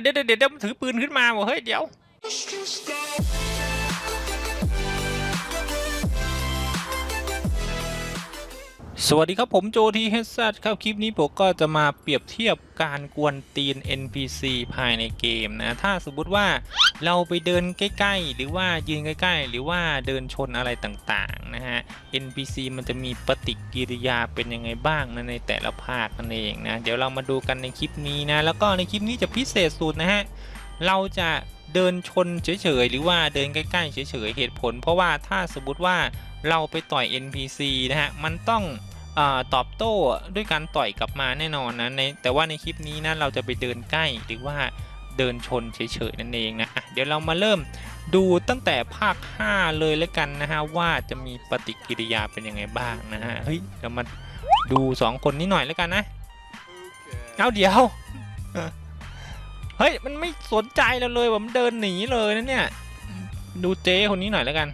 เดี๋ยวเดี๋ยวเดี๋ยวถือปืนขึ้นมาบอกเฮ้ยเดี๋ยวสวัสดีครับผมโจทีเฮดซัครับ คลิปนี้ผมก็จะมาเปรียบเทียบการกวนตีน NPC ภายในเกมนะ ถ้าสมมติว่า เราไปเดินใกล้ ๆ หรือว่ายืนใกล้ ๆ หรือว่าเดินชนอะไรต่างๆนะฮะ NPC มันจะมีปฏิกิริยาเป็นยังไงบ้างนะในแต่ละภาคนั่นเองนะ เดี๋ยวเรามาดูกันในคลิปนี้นะ แล้วก็ในคลิปนี้จะพิเศษสุดนะฮะ เราจะเดินชนเฉยๆ หรือว่าเดินใกล้ๆ เฉยๆ เหตุผล เพราะว่าถ้าสมมติว่าเราไปต่อย NPC นะฮะ มันต้องอตอบโต้ด้วยการต่อยกลับมาแน่นอนนะในแต่ว่าในคลิปนี้นะเราจะไปเดินใกล้หรือว่า เดินชนเฉยๆนั่นเองนะอะเดี๋ยวเรามาเริ่มดูตั้งแต่ภาค 5 เลยแล้วกันนะฮะว่าจะมีปฏิกิริยาเป็นยังไงบ้างนะฮะเฮ้ยเรามาดู 2 คนนี้หน่อยแล้วกันนะเอาเดี๋ยวเฮ้ยมันไม่สนใจเราเลยว่ามันเดินหนีเลยนะเนี่ยดูเจ๊คนนี้หน่อยแล้วกัน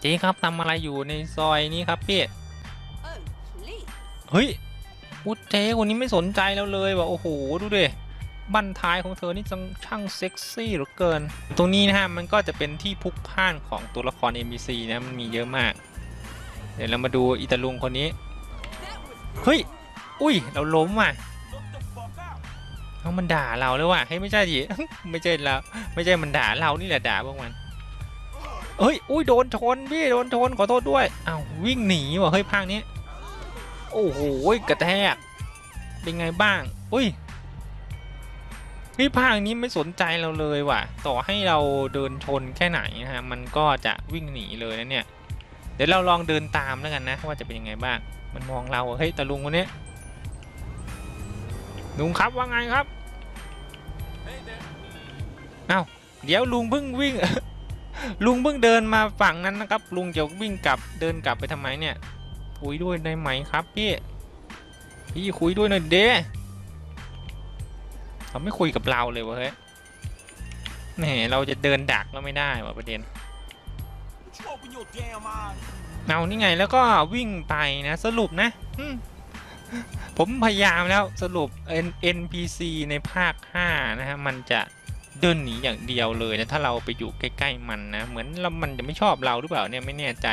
เจ๊ครับทำอะไรอยู่ในซอยนี้ครับพี่ Oh, please. เฮ้ยอุยเจ๊คนนี้ไม่สนใจเราเลยว่ะโอ้โหดูดิ บั้นท้ายของเธอนี่จังช่างเซ็กซี่เหลือเกิน ตรงนี้นะฮะมันก็จะเป็นที่พุกพ่านของตัวละคร NPC นะมันมีเยอะมาก เดี๋ยวเรามาดูอิตาลุงคนนี้ เฮ้ย อุ้ย เราล้มว่ะเอามันด่าเราเลยว่ะเฮ้ยไม่ใช่ดิไม่ใช่เราไม่ใช่มันด่าเรานี่แหละด่าพวกมันเฮ้ย อุ้ย โดนชนพี่ โดนชน ขอโทษด้วยอ้าววิ่งหนีว่ะ เฮ้ย ภาคนี้ โอ้โหกระแทก เป็นไงบ้าง อุ้ย พี่ภาคนี้ไม่สนใจเราเลยว่ะ ต่อให้เราเดินชนแค่ไหนนะฮะมันก็จะวิ่งหนีเลยนะเนี่ยเดี๋ยวเราลองเดินตามแล้วกันนะ ว่าจะเป็นยังไงบ้างมันมองเราอเฮ้ยตาลุงคนนี้ลุงครับว่าไงครับเอ้าเดี๋ยวลุงเพิ่งวิ่ง ลุงเพิ่งเดินมาฝั่งนั้นนะครับ ลุงจะวิ่งกลับเดินกลับไปทำไมเนี่ยคุยด้วยได้ไหมครับพี่พี่คุยด้วยหน่อยเด้ เขาไม่คุยกับเราเลยวะเฮ้ยแหมเราจะเดินดักแล้วไม่ได้วะประเด็นเอานี่ไงแล้วก็วิ่งไปนะสรุปนะผมพยายามแล้วสรุป NPC ในภาค 5 นะฮะ มันจะเดินหนีอย่างเดียวเลยนะ ถ้าเราไปอยู่ใกล้ ๆ มันนะ เหมือนมันจะไม่ชอบเราหรือเปล่าเนี่ยไม่แน่ใจ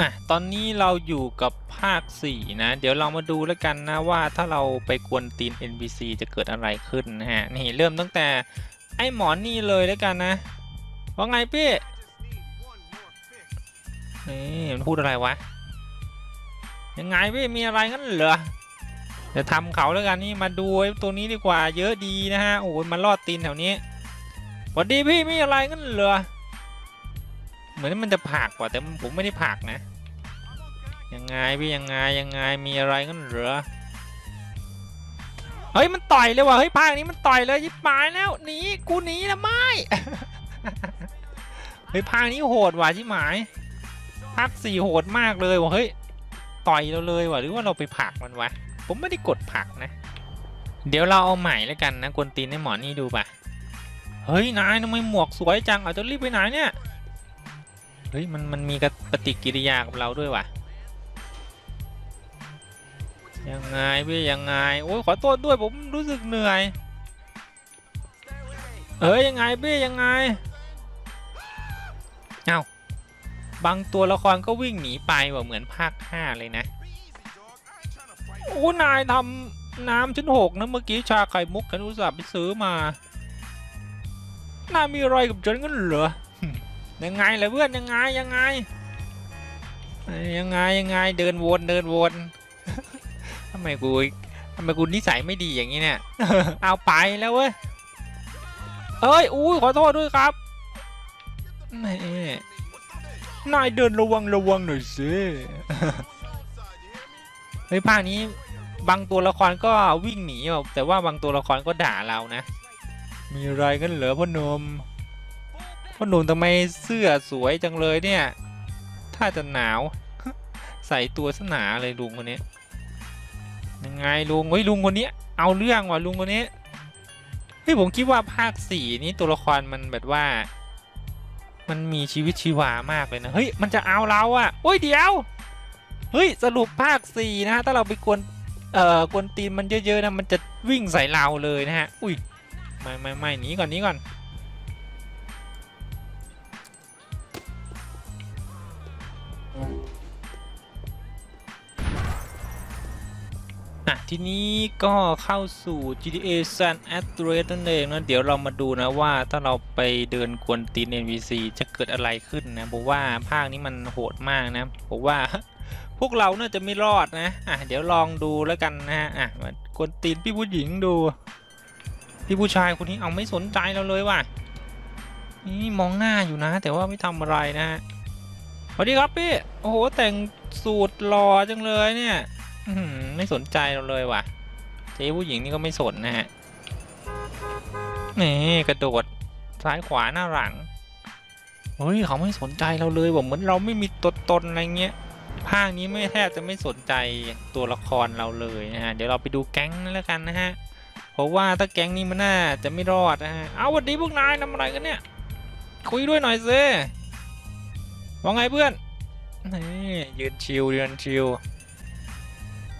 อะตอนนี้เราอยู่กับภาค 4 นะ เดี๋ยวเรามาดูแล้วกันนะว่าถ้าเราไปกวนตีน NPC จะเกิดอะไรขึ้นนะฮะ นี่เริ่มตั้งแต่ไอ้หมอนี่เลยแล้วกันนะ ว่าไงพี่ นี่มันพูดอะไรวะ ยังไงพี่ มีอะไรงั้นเหรอเดี๋ยวทำเขาแล้วกันนี่มาดูไอ้ตัวนี้ดีกว่าเยอะดีนะฮะ โอ้ยมันรอดตีนแถวนี้สวัสดีพี่มีอะไรงั้นเหรอ เหมือนมันจะผากกว่าแต่ผมไม่ได้ผากนะ ยังไงพี่ยังไงยังไงมีอะไรงั้นเหรอเฮ้ยมันต่อยเลยว่ะเฮ้ยภาคนี้มันต่อยเลยยิบหมายแล้วหนีกูหนีแล้วไม่เฮ้ยภาคนี้โหดว่ะชิบหมายภาคสี่โหดมากเลยว่ะเฮ้ยต่อยเราเลยว่ะหรือว่าเราไปผลักมันวะผมไม่ได้กดผลักนะ เดี๋ยวเราเอาใหม่แล้วกันนะกวนตีนให้หมอนี่ดูป่ะเฮ้ยนายทำไมหมวกสวยจังเอาจะรีบไปไหนเนี่ย เฮ้ยมันมันมีกปฏิกิริยากับเราด้วยว่ะ ยังไงพี่ยังไง โอ้ยขอโทษด้วยผมรู้สึกเหนื่อย เอ้ยยังไงพี่ยังไง เอาบางตัวละครก็วิ่งหนีไปว่ะเหมือนภาค5เลยนะ โอ้นายทำน้ำฉันหกนะเมื่อกี้ชาไข่มุกฉันอุตส่าห์ไปซื้อมา นายมีอะไรกับฉันกันเหรอ ยังไงล่ะเพื่อนยังไงยังไง ยังไงยังไงเดินวนเดินวนทำไมกูทำไมกูนิสัยไม่ดีอย่างนี้เนี่ย เอาไปแล้วเว้ย เอ้ยอุ้ยขอโทษด้วยครับแหมนายเดินระวังระวังหน่อยสิเฮ้ภาคนี้บางตัวละครก็วิ่งหนีอะแต่ว่าบางตัวละครก็ด่าเรานะ มีอะไรกันเหรอพ่อนม พ่อหนุ่มทำไมเสื้อสวยจังเลยเนี่ย ถ้าจะหนาว ใส่ตัวสนาเลยลุงคนนี้ ยังไงลุงเฮ้ยลุงคนนี้ เอาเรื่องว่ะลุงคนนี้ เฮ้ยผมคิดว่าภาคสี่นี้ตัวละครมันแบบว่า มันมีชีวิตชีวามากเลยนะ เฮ้ยมันจะเอาเราอะโอ้ยเดี๋ยว เฮ้ยสรุปภาคสี่นะฮะถ้าเราไปกวน เอ่อกวนตีนมันเยอะๆนะมันจะวิ่งใส่เราเลยนะฮะ อุ้ยไม่ไม่ไม่หนีก่อนหนีก่อน อะทีนี้ก็เข้าสู่ GTA San Andreas นั่นเองนะเดี๋ยวเรามาดูนะว่าถ้าเราไปเดินกวนตีน NPC จะเกิดอะไรขึ้นนะผมว่าภาคนี้มันโหดมากนะผมว่าพวกเราน่าจะไม่รอดนะอะเดี๋ยวลองดูแล้วกันนะฮะอะมากวนตีนพี่ผู้หญิงดู พี่ผู้ชายคนนี้เอาไม่สนใจเราเลยว่ะนี่มองหน้าอยู่นะ แต่ว่าไม่ทำอะไรนะฮะ สวัสดีครับพี่ โอ้โห แต่งสูตรหล่อจังเลยเนี่ยอืไม่สนใจเราเลยว่ะเจ๊ผู้หญิงนี่ก็ไม่สนนะฮะ นี่กระโดดซ้ายขวาหน้าหลัง เฮ้ยเขาไม่สนใจเราเลยว่ะเหมือนเราไม่มีตัวตนอะไรเงี้ยภาคนี้ไม่แทบจะไม่สนใจตัวละครเราเลยนะฮะ เดี๋ยวเราไปดูแก๊งนั่นแล้วกันนะฮะ เพราะว่าถ้าแก๊งนี้มันน่าจะไม่รอดนะฮะ เอาวันนี้พวกนายทำอะไรกันเนี่ย คุยด้วยหน่อยสิ ว่าไงเพื่อน นี่ยืนชิวยืนชิว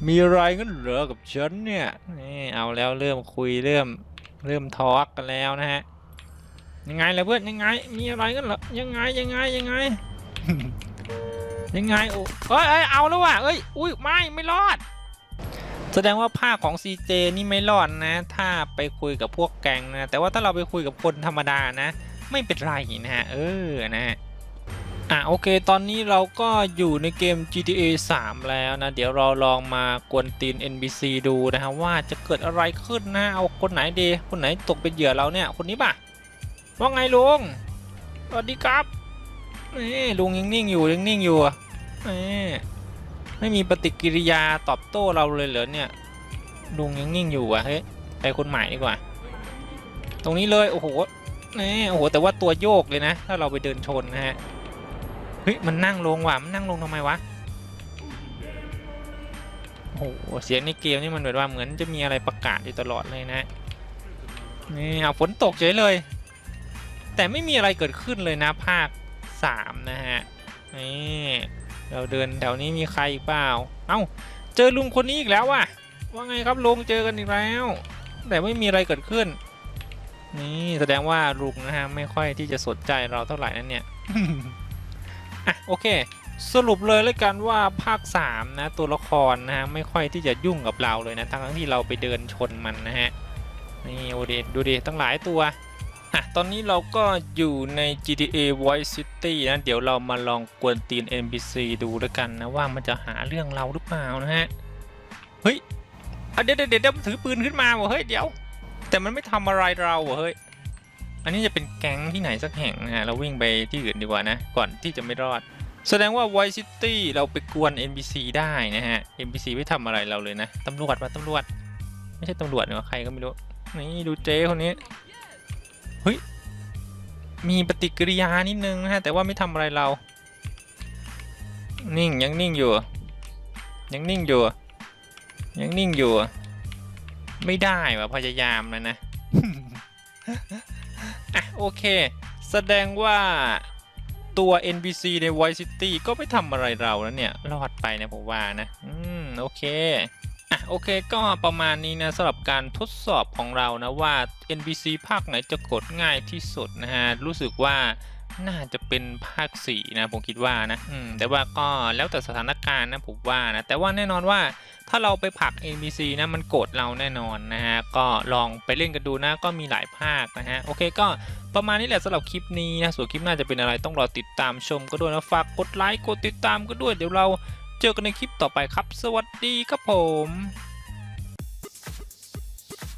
มีอะไรงั้นเหรอกับฉันเนี่ย นี่เอาแล้วเริ่มคุยเริ่มเริ่มทอล์กกันแล้วนะฮะ ยังไงล่ะเพื่อนยังไง มีอะไรกันเหรอ ยังไงยังไงยังไง ยังไงโอ้เอ้ยเอ้ยเอาแล้วว่ะเอ้ย อุ้ยไม่ไม่รอดแสดงว่าภาคของ CJ นี่ไม่รอดนะ ถ้าไปคุยกับพวกแกงนะ แต่ว่าถ้าเราไปคุยกับคนธรรมดานะ ไม่เป็นไรนะฮะ เออนะฮะ อะโอเค ตอนนี้เราก็อยู่ในเกม GTA 3 แล้วนะ เดี๋ยวเราลองมากวนตีน NPC ดูนะฮะว่าจะเกิดอะไรขึ้นนะ เอาคนไหนดี คนไหนตกเป็นเหยื่อเราเนี่ย คนนี้ป่ะ ว่าไงลุง สวัสดีครับนี่ลุงยังนิ่งอยู่ยังนิ่งอยู่อะนี่ไม่มีปฏิกิริยาตอบโต้เราเลยเหรอเนี่ย ลุงยังนิ่งอยู่อะเฮ้ย ไปคนใหม่ดีกว่า ตรงนี้เลย โอ้โหนี่โอ้โห แต่ว่าตัวโยกเลยนะ ถ้าเราไปเดินชนนะฮะ เฮ้ย มันนั่งลงว่ะ มันนั่งลงทำไมวะ โอ้โห เสียงในเกมนี่มันแบบว่าเหมือนจะมีอะไรประกาศอยู่ตลอดเลยนะ นี่เอาฝนตกเฉยเลย แต่ไม่มีอะไรเกิดขึ้นเลยนะภาคสามนะฮะ นี่เราเดินแถวนี้มีใครอีกเปล่า เอ้า เจอลุงคนนี้อีกแล้วว่ะ ว่าไงครับลุงเจอกันอีกแล้ว แต่ไม่มีอะไรเกิดขึ้น นี่แสดงว่าลุงนะฮะไม่ค่อยที่จะสนใจเราเท่าไหร่นั่นเนี่ย อะโอเค สรุปเลยแล้วกันว่าภาค 3 นะ ตัวละครนะฮะไม่ค่อยที่จะยุ่งกับเราเลยนะทั้งที่เราไปเดินชนมันนะฮะนี่โอเดดูดิตั้งหลายตัวอะตอนนี้เราก็อยู่ใน GTA Vice City นะเดี๋ยวเรามาลองกวนตีน NPC ดูแล้วกันนะว่ามันจะหาเรื่องเราหรือเปล่านะฮะเฮ้ยเดี๋ยวเดี๋ยวเดี๋ยวถือปืนขึ้นมาว่ะเฮ้ยเดี๋ยว แต่มันไม่ทำอะไรเราว่ะเฮ้ย อันนี้จะเป็นแก๊งที่ไหนสักแห่งนะฮะเราวิ่งไปที่อื่นดีกว่านะ ก่อนที่จะไม่รอด แสดงว่า Voice City เราไปกวน NPC ได้นะฮะ NPC ไม่ทำอะไรเราเลยนะตำรวจมาตำรวจ ไม่ใช่ตำรวจหรอใครก็ไม่รู้ นี่ดูเจ๊คนนี้เฮ้ยมีปฏิกิริยานิดนึงนะฮะ แต่ว่าไม่ทำอะไรเรา นิ่งยังนิ่งอยู่ ยังนิ่งอยู่ ยังนิ่งอยู่ ไม่ได้ว่ะพยายามแล้วนะ อะโอเค แสดงว่าตัว NPC ใน Voice City ก็ไม่ทำอะไรเราแล้วเนี่ย รอดไปนะผมว่านะ อืม โอเค อะ โอเค ก็ประมาณนี้นะสำหรับการทดสอบของเรานะว่า NPC ภาคไหนจะกดง่ายที่สุดนะฮะ รู้สึกว่าน่าจะเป็นภาค 4 นะ ผมคิดว่านะ อืม แต่ว่าก็แล้วแต่สถานการณ์นะผมว่านะ แต่ว่าแน่นอนว่า ถ้าเราไปผัก ABC นะมันโกรธเราแน่นอนนะฮะก็ลองไปเล่นกันดูนะก็มีหลายภาคนะฮะโอเคก็ประมาณนี้แหละสำหรับคลิปนี้นะส่วนคลิปหน้าจะเป็นอะไรต้องรอติดตามชมก็ด้วยนะฝากกดไลค์กดติดตามก็ด้วยเดี๋ยวเราเจอกันในคลิปต่อไปครับ สวัสดีครับผม